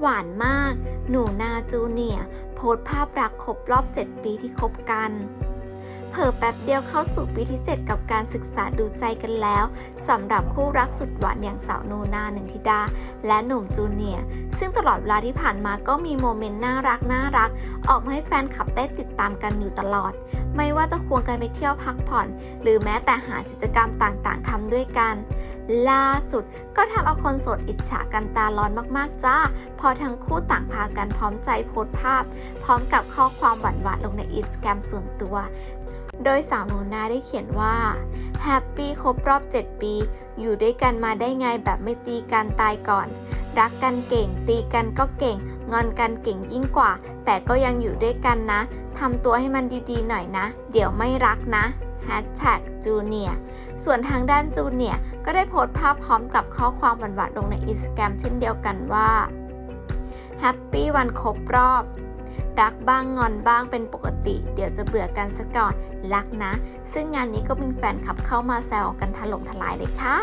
หวานมาก หนูนาจูเนียโพสภาพรักครบรอบ 7 ปีที่คบกันเผอแป๊บเดียวเข้าสู่ปีที่ 7 กับการศึกษาดูใจกันแล้วสำหรับคู่รักสุดหวานอย่างสาวนูนาหนึ่งธิดา และหนุ่มจูเนียซึ่งตลอดเวลาที่ผ่านมาก็มีโมเมนต์น่ารักน่ารัก ออกมาให้แฟนคลับได้ติดตามกันอยู่ตลอด ไม่ว่าจะควงกันไปเที่ยวพักผ่อน หรือแม้แต่หากิจกรรมต่างๆทำด้วยกัน ล่าสุดก็ทำเอาคนโสดอิจฉากันตาร้อนมากๆจ้า พอทั้งคู่ต่างพากันพร้อมใจโพสภาพ พร้อมกับข้อความหวานๆลงในอินสตาแกรมส่วนตัว โดยสาวหนูนาได้เขียนว่าแฮปปี้ครบรอบ 7 ปี อยู่ด้วยกันมาได้ไงแบบไม่ตีกันตายก่อน รักกันเก่ง ตีกันก็เก่ง งอนกันเก่งยิ่งกว่า แต่ก็ยังอยู่ด้วยกันนะทำตัวให้มันดีๆหน่อยนะ เดี๋ยวไม่รักนะ แฮชแท็กจูเนียส่วนทางด้านจูเนียก็ได้โพสต์ภาพพร้อมกับข้อความหวานๆลงในอินสตาแกรมเช่นเดียวกันว่าแฮปปี้วันครบรอบ รักบ้างงอนบ้างเป็นปกติ เดี๋ยวจะเบื่อกันซะก่อนรักนะ ซึ่งงานนี้ก็มีแฟนคลับเข้ามาแซวกันถล่มทลายเลยค่ะ